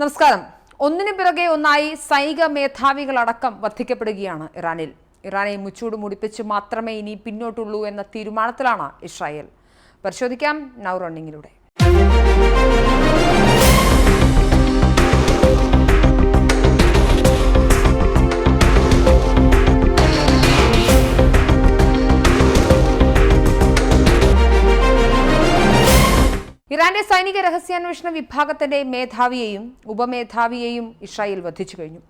നമസ്കാരം. ഒന്നിനു പിറകെ ഒന്നായി സൈനിക മേധാവികളടക്കം വധിക്കപ്പെടുകയാണ് ഇറാനിൽ. ഇറാനെ മുച്ചൂട് മുടിപ്പിച്ച് മാത്രമേ ഇനി പിന്നോട്ടുള്ളൂ എന്ന തീരുമാനത്തിലാണ് ഇസ്രായേൽ. പരിശോധിക്കാം. നൗ റണ്ണിങ്ങിലൂടെ. ഇറാന്റെ സൈനിക രഹസ്യാന്വേഷണ വിഭാഗത്തിന്റെ മേധാവിയെയും ഉപമേധാവിയെയും ഇസ്രായേൽ വധിച്ചു കഴിഞ്ഞു.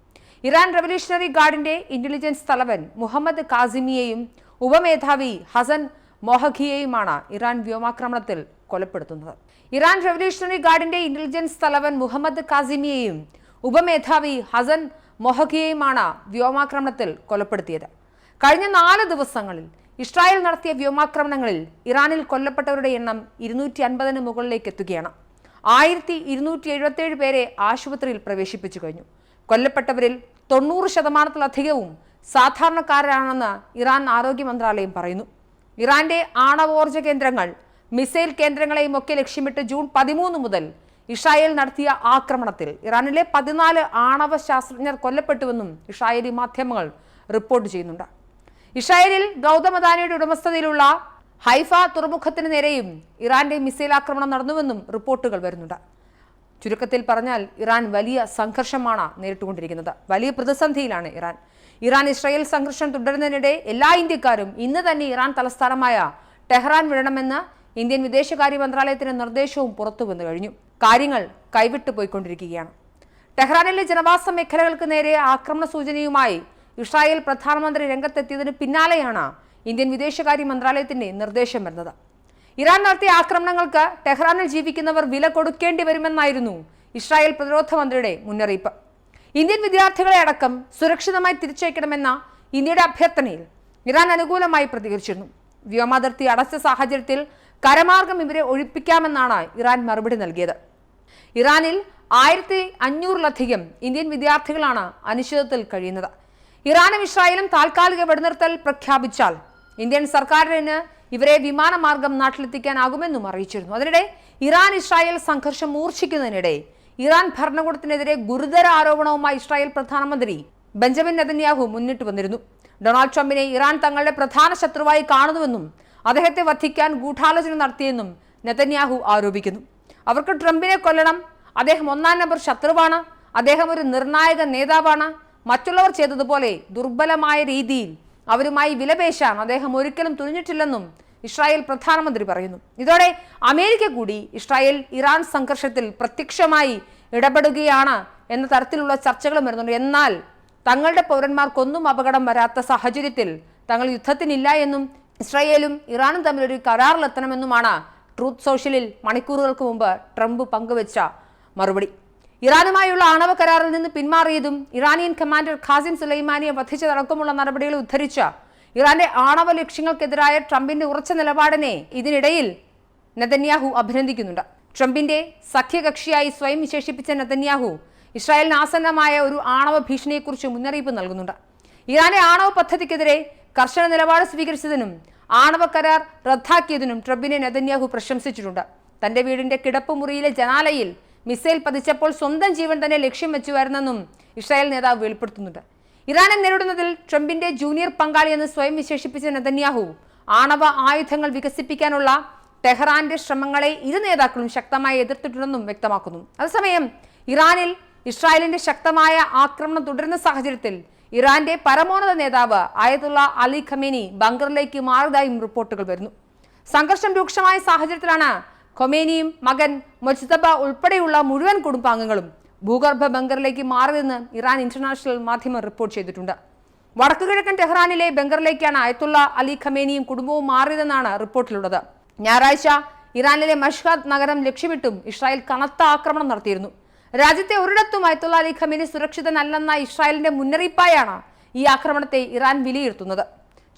ഇറാൻ റവല്യൂഷണറി ഗാർഡിന്റെ ഇന്റലിജൻസ് തലവൻ മുഹമ്മദ് കാസിമിയെയും ഉപമേധാവി ഹസൻ മൊഹഖിയെയുമാണ് ഇറാൻ വ്യോമാക്രമണത്തിൽ കൊലപ്പെടുത്തുന്നത്. ഇറാൻ റവല്യൂഷണറി ഗാർഡിന്റെ ഇന്റലിജൻസ് തലവൻ മുഹമ്മദ് കാസിമിയെയും ഉപമേധാവി ഹസൻ മൊഹഖിയെയുമാണ് വ്യോമാക്രമണത്തിൽ കൊലപ്പെടുത്തിയത്. കഴിഞ്ഞ നാല് ദിവസങ്ങളിൽ ഇസ്രായേൽ നടത്തിയ വ്യോമാക്രമണങ്ങളിൽ ഇറാനിൽ കൊല്ലപ്പെട്ടവരുടെ എണ്ണം ഇരുന്നൂറ്റി അൻപതിന് മുകളിലേക്ക് എത്തുകയാണ്. ആയിരത്തി ഇരുന്നൂറ്റി എഴുപത്തിയേഴ് പേരെ ആശുപത്രിയിൽ പ്രവേശിപ്പിച്ചു കഴിഞ്ഞു. കൊല്ലപ്പെട്ടവരിൽ തൊണ്ണൂറ് ശതമാനത്തിലധികവും സാധാരണക്കാരാണെന്ന് ഇറാൻ ആരോഗ്യ മന്ത്രാലയം പറയുന്നു. ഇറാന്റെ ആണവോർജ കേന്ദ്രങ്ങൾ മിസൈൽ കേന്ദ്രങ്ങളെയും ഒക്കെ ലക്ഷ്യമിട്ട് ജൂൺ പതിമൂന്ന് മുതൽ ഇസ്രായേൽ നടത്തിയ ആക്രമണത്തിൽ ഇറാനിലെ പതിനാല് ആണവ ശാസ്ത്രജ്ഞർ കൊല്ലപ്പെട്ടുവെന്നും ഇസ്രായേലി മാധ്യമങ്ങൾ റിപ്പോർട്ട് ചെയ്യുന്നുണ്ട്. ഇസ്രായേലിൽ ഗൗതം അദാനിയുടെ ഉടമസ്ഥതയിലുള്ള ഹൈഫ തുറമുഖത്തിന് നേരെയും ഇറാന്റെ മിസൈൽ ആക്രമണം നടന്നുവെന്നും റിപ്പോർട്ടുകൾ വരുന്നുണ്ട്. ചുരുക്കത്തിൽ പറഞ്ഞാൽ ഇറാൻ വലിയ സംഘർഷമാണ് നേരിട്ടുകൊണ്ടിരിക്കുന്നത്. വലിയ പ്രതിസന്ധിയിലാണ് ഇറാൻ. ഇറാൻ ഇസ്രായേൽ സംഘർഷം തുടരുന്നതിനിടെ എല്ലാ ഇന്ത്യക്കാരും ഇന്ന് തന്നെ ഇറാൻ തലസ്ഥാനമായ ടെഹ്റാൻ വിടണമെന്ന് ഇന്ത്യൻ വിദേശകാര്യ മന്ത്രാലയത്തിന്റെ നിർദ്ദേശവും പുറത്തു വന്നു കഴിഞ്ഞു. കാര്യങ്ങൾ കൈവിട്ടു പോയിക്കൊണ്ടിരിക്കുകയാണ്. ടെഹ്റാനിലെ ജനവാസ മേഖലകൾക്ക് നേരെ ആക്രമണ സൂചനയുമായി ഇസ്രായേൽ പ്രധാനമന്ത്രി രംഗത്തെത്തിയതിന് പിന്നാലെയാണ് ഇന്ത്യൻ വിദേശകാര്യ മന്ത്രാലയത്തിന്റെ നിർദ്ദേശം വരുന്നത്. ഇറാൻ നടത്തിയ ആക്രമണങ്ങൾക്ക് ടെഹ്റാനിൽ ജീവിക്കുന്നവർ വില കൊടുക്കേണ്ടി വരുമെന്നായിരുന്നു ഇസ്രായേൽ പ്രതിരോധ മന്ത്രിയുടെ മുന്നറിയിപ്പ്. ഇന്ത്യൻ വിദ്യാർത്ഥികളെ അടക്കം സുരക്ഷിതമായി തിരിച്ചയക്കണമെന്ന ഇന്ത്യയുടെ അഭ്യർത്ഥനയിൽ ഇറാൻ അനുകൂലമായി പ്രതികരിച്ചിരുന്നു. വ്യോമാതിർത്തി അടച്ച സാഹചര്യത്തിൽ കരമാർഗം ഇവരെ ഒഴിപ്പിക്കാമെന്നാണ് ഇറാൻ മറുപടി നൽകിയത്. ഇറാനിൽ ആയിരത്തി അഞ്ഞൂറിലധികം ഇന്ത്യൻ വിദ്യാർത്ഥികളാണ് അനിശ്ചിതത്തിൽ കഴിയുന്നത്. ഇറാനും ഇസ്രായേലും താൽക്കാലിക വെടിനിർത്തൽ പ്രഖ്യാപിച്ചാൽ ഇന്ത്യൻ സർക്കാരിന് ഇവരെ വിമാനമാർഗം നാട്ടിലെത്തിക്കാനാകുമെന്നും അറിയിച്ചിരുന്നു. അതിനിടെ ഇറാൻ ഇസ്രായേൽ സംഘർഷം മൂർച്ഛിക്കുന്നതിനിടെ ഇറാൻ ഭരണകൂടത്തിനെതിരെ ഗുരുതര ആരോപണവുമായി ഇസ്രായേൽ പ്രധാനമന്ത്രി ബെഞ്ചമിൻ നെതന്യാഹു മുന്നിട്ട് വന്നിരുന്നു. ഡൊണാൾഡ് ട്രംപിനെ ഇറാൻ തങ്ങളുടെ പ്രധാന ശത്രുവായി കാണുന്നുവെന്നും അദ്ദേഹത്തെ വധിക്കാൻ ഗൂഢാലോചന നടത്തിയെന്നും നെതന്യാഹു ആരോപിക്കുന്നു. അവർക്ക് ട്രംപിനെ കൊല്ലണം അദ്ദേഹം ഒന്നാം നമ്പർ ശത്രുവാണ് അദ്ദേഹം ഒരു നിർണായക നേതാവാണ് മറ്റുള്ളവർ ചെയ്തതുപോലെ ദുർബലമായ രീതിയിൽ അവരുമായി വിലപേശാൻ അദ്ദേഹം ഒരിക്കലും തുനിഞ്ഞിട്ടില്ലെന്നും ഇസ്രായേൽ പ്രധാനമന്ത്രി പറയുന്നു. ഇതോടെ അമേരിക്ക കൂടി ഇസ്രായേൽ ഇറാൻ സംഘർഷത്തിൽ പ്രത്യക്ഷമായി ഇടപെടുകയാണ് എന്ന തരത്തിലുള്ള ചർച്ചകളും വരുന്നുണ്ട്. എന്നാൽ തങ്ങളുടെ പൗരന്മാർക്കൊന്നും അപകടം വരാത്ത സാഹചര്യത്തിൽ തങ്ങൾ യുദ്ധത്തിനില്ല എന്നും ഇസ്രായേലും ഇറാനും തമ്മിലൊരു കരാറിലെത്തണമെന്നുമാണ് ട്രൂത്ത് സോഷ്യലിൽ മണിക്കൂറുകൾക്ക് മുമ്പ് ട്രംപ് പങ്കുവച്ച മറുപടി. ഇറാനുമായുള്ള ആണവ കരാറിൽ നിന്ന് പിന്മാറിയതും ഇറാനിയൻ കമാൻഡർ ഖാസിം സുലൈമാനിയെ വധിച്ചതടക്കമുള്ള നടപടികൾ ഉദ്ധരിച്ച ഇറാന്റെ ആണവ ലക്ഷ്യങ്ങൾക്കെതിരായ ട്രംപിന്റെ ഉറച്ച നിലപാടിനെ ഇതിനിടയിൽ നെതന്യാഹു അഭിനന്ദിക്കുന്നുണ്ട്. ട്രംപിന്റെ സഖ്യകക്ഷിയായി സ്വയം വിശേഷിപ്പിച്ച നെതന്യാഹു ഇസ്രായേലിന് ആസന്നമായ ഒരു ആണവ ഭീഷണിയെക്കുറിച്ച് മുന്നറിയിപ്പ് നൽകുന്നുണ്ട്. ഇറാന്റെ ആണവ പദ്ധതിക്കെതിരെ കർശന നിലപാട് സ്വീകരിച്ചതിനും ആണവ കരാർ റദ്ദാക്കിയതിനും ട്രംപിനെ നെതന്യാഹു പ്രശംസിച്ചിട്ടുണ്ട്. തന്റെ വീടിന്റെ കിടപ്പുമുറിയിലെ ജനാലയിൽ മിസൈൽ പതിച്ചപ്പോൾ സ്വന്തം ജീവൻ തന്നെ ലക്ഷ്യം വെച്ചുവരുന്നെന്നും ഇസ്രായേൽ നേതാവ് വെളിപ്പെടുത്തുന്നുണ്ട്. ഇറാനെ നേരിടുന്നതിൽ ട്രംപിന്റെ ജൂനിയർ പങ്കാളി എന്ന് സ്വയം വിശേഷിപ്പിച്ച നെതന്യാഹു ആണവ ആയുധങ്ങൾ വികസിപ്പിക്കാനുള്ള ടെഹ്റാന്റെ ശ്രമങ്ങളെ ഇരു നേതാക്കളും ശക്തമായി എതിർത്തിട്ടുണ്ടെന്നും വ്യക്തമാക്കുന്നു. അതേസമയം ഇറാനിൽ ഇസ്രായേലിന്റെ ശക്തമായ ആക്രമണം തുടരുന്ന സാഹചര്യത്തിൽ ഇറാന്റെ പരമോന്നത നേതാവ് ആയതുള്ള അലി ഖമേനി ബങ്കറിലേക്ക് മാറിയതായും റിപ്പോർട്ടുകൾ വരുന്നു. സംഘർഷം രൂക്ഷമായ സാഹചര്യത്തിലാണ് ഖൊമേനിയും മകൻ മൊജ്തബ ഉൾപ്പെടെയുള്ള മുഴുവൻ കുടുംബാംഗങ്ങളും ഭൂഗർഭ ബങ്കറിലേക്ക് മാറിയെന്ന് ഇറാൻ ഇന്റർനാഷണൽ മാധ്യമം റിപ്പോർട്ട് ചെയ്തിട്ടുണ്ട്. വടക്കുകിഴക്കൻ ടെഹ്റാനിലെ ബങ്കറിലേക്കാണ് അയത്തുള്ള അലി ഖമേനിയും കുടുംബവും മാറിയതെന്നാണ് റിപ്പോർട്ടിലുള്ളത്. ഞായറാഴ്ച ഇറാനിലെ മഷ്ഹാദ് നഗരം ലക്ഷ്യമിട്ടും ഇസ്രായേൽ കനത്ത ആക്രമണം നടത്തിയിരുന്നു. രാജ്യത്തെ ഒരിടത്തും അയത്തുള്ള അലി ഖമേനി സുരക്ഷിതനല്ലെന്ന ഇസ്രായേലിന്റെ മുന്നറിയിപ്പായാണ് ഈ ആക്രമണത്തെ ഇറാൻ വിലയിരുത്തുന്നത്.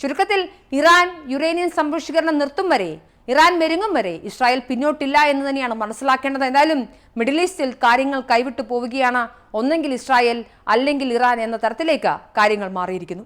ചുരുക്കത്തിൽ ഇറാൻ യുറേനിയൻ സംരക്ഷീകരണം നിർത്തും വരെ ഇറാൻ മെരുങ്ങും വരെ ഇസ്രായേൽ പിന്നോട്ടില്ല എന്ന് തന്നെയാണ് മനസ്സിലാക്കേണ്ടത്. എന്തായാലും മിഡിൽ ഈസ്റ്റിൽ കാര്യങ്ങൾ കൈവിട്ടു പോവുകയാണ്. ഒന്നെങ്കിൽ ഇസ്രായേൽ അല്ലെങ്കിൽ ഇറാൻ എന്ന തരത്തിലേക്ക് കാര്യങ്ങൾ മാറിയിരിക്കുന്നു.